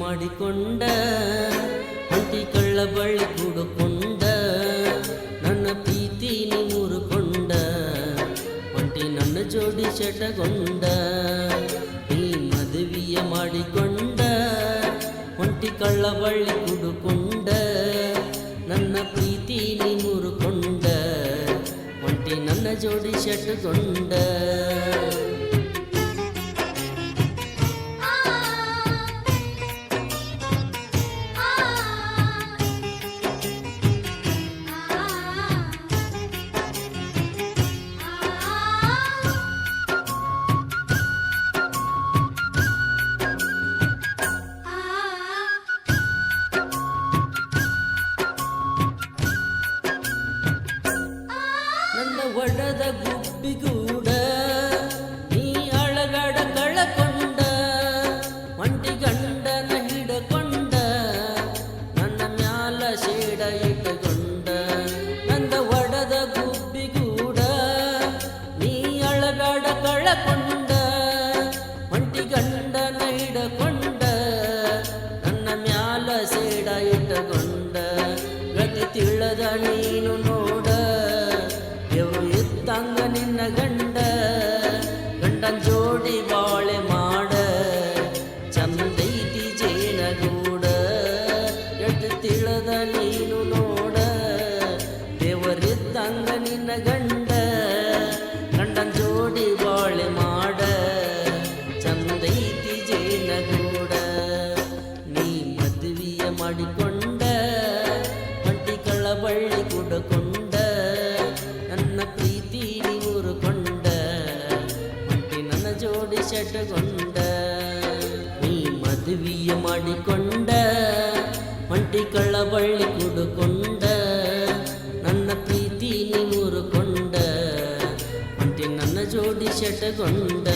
ಮಾಡಿಕೊಂಡ ಅಂಟಿ ಕಳ್ಳ ಬಳ್ಳಿ ಕುಡುಕೊಂಡ, ನನ್ನ ಪ್ರೀತಿ ಮುರುಕೊಂಡ ಒಂಟಿ ನನ್ನ ಜೋಡಿ ಶಟಗೊಂಡ ನೀ ಮದುವೆಯ ಮಾಡಿಕೊಂಡ, ಒಂಟಿ ಕಳ್ಳ ಬಳ್ಳಿ ಕುಡುಕೊಂಡ, ನನ್ನ ಪ್ರೀತಿ ಮುರುಕೊಂಡ ಒಂಟಿ ನನ್ನ ಜೋಡಿ ಶಟಗೊಂಡ. ನನ್ನ ಒಡದ ಗುಬ್ಬಿಗೂಡ ನೀ ಅಳಗಡ ಕಳಕೊಂಡ ಒಂಟಿ ಗಂಡನ ಹಿಡಕೊಂಡ ನನ್ನ ಮ್ಯಾಲ ಶೇಡ ಇಟ್ಟುಕೊಂಡ ನನ್ನ ಒಡದ ಗುಬ್ಬಿಗೂಡ ನೀ ಅಳಗಡ ಕಳಕೊಂಡ ಒಂಟಿ ಗಂಡನ ಹಿಡಕೊಂಡ ನನ್ನ ಮ್ಯಾಲ ಸೇಡ ಇಟ್ಟುಕೊಂಡ ಗತಿ ತಿಳದ ನೀನು ಬಳ್ಳಿ ಕುಡಕೊಂಡ ನನ್ನ ಪ್ರೀತಿ ನೀರುಕೊಂಡ ಒಂಟಿ ನನ್ನ ಜೋಡಿ ಶಟಗೊಂಡ ನೀ ಮದುವೆಯ ಮಾಡಿಕೊಂಡ ಒಂಟಿ ಕಳ್ಳ ಬಳ್ಳಿ ಕುಡುಕೊಂಡ ನನ್ನ ಪ್ರೀತಿ ನೀರುಕೊಂಡ ಒಂಟಿ ನನ್ನ ಜೋಡಿ ಶಟಗೊಂಡ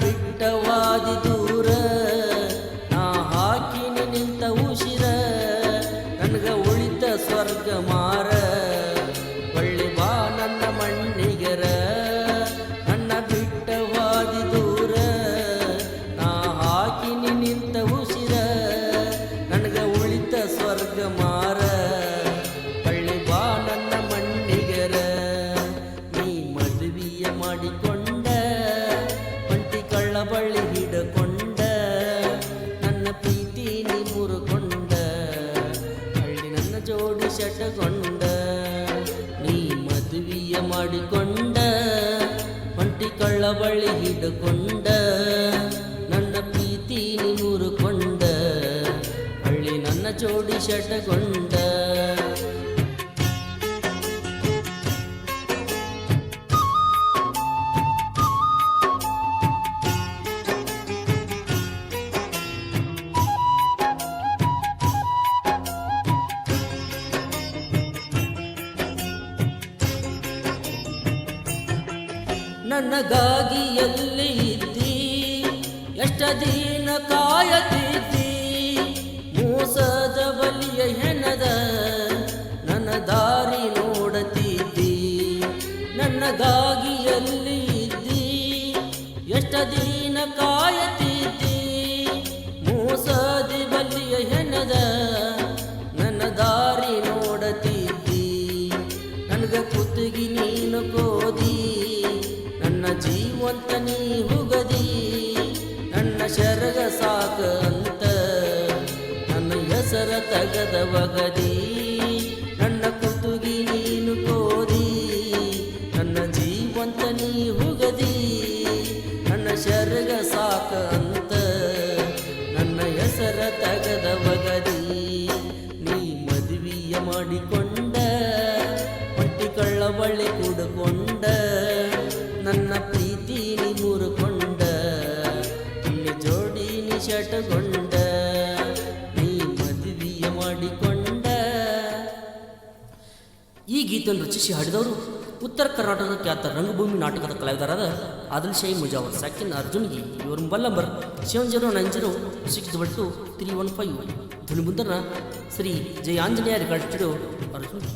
ನನ್ನ ಜೋಡಿ ಶಟಗೊಂಡ ನೀ ಮದುವೆಯ ಮಾಡಿಕೊಂಡ, ಒಂಟಿ ಕಳ್ಳ ಬಳಿ ಹಿಡ್ಕೊಂಡ, ನನ್ನ ಪ್ರೀತಿ ಮುರುಕೊಂಡ ಹಳ್ಳಿ ನನ್ನ ಜೋಡಿ ಶಟಗೊಂಡ ನನಗಾಗಿ ಎಲ್ಲಿ ಇದ್ದಿ? ಎಷ್ಟ ದಿನ ಕಾಯತಿದ್ದಿ ಮೋಸದ ಜೀವಂತ ನೀ ಹುಗದಿ, ನನ್ನ ಶರಗ ಸಾಕ ಅಂತ ನನ್ನ ಹೆಸರ ತಗದ ಬಗದಿ ನನ್ನ ಕುತುಗಿ ನೀನು ಕೋದಿ. ನನ್ನ ಜೀವಂತ ನೀ ಹುಗದಿ, ನನ್ನ ಶರಗ ಸಾಕ ಅಂತ ಹೆಸರ ತಗದ ಬಗದಿ ನೀ ಮದುವೆಯ ಮಾಡಿಕೊಂಡ ಪಟ್ಟಿಕೊಳ್ಳ ಕಳ್ಳ ಬಳ್ಳಿ ಕೂಡಿಕೊಂಡ. ನೀ ನೀ ಮದುವೆಯ ಮಾಡಿಕೊಂಡ. ಈ ಗೀತೆಯನ್ನು ರಚಿಸಿ ಹಾಡಿದವರು ಉತ್ತರ ಕರ್ನಾಟಕದ ಖ್ಯಾತ ರಂಗಭೂಮಿ ನಾಟಕದ ಕಲಾವಿದರಾದ ಆದಿಲ್ ಶಾಹಿ ಮುಜಾವರ್, ಸಾಕಿನ್ ಅರ್ಜುನ್ಗಿ ಇವರು mobile number seven zero nine zero six double two three one five. ಧ್ವನಿ ಮುಂದರ ಶ್ರೀ ಜಯ ಆಂಜನೇಯ ರೆಕಾರ್ಡ್ ಸ್ಟುಡಿಯೋ ಅರ್ಜುನ್ಗಿ.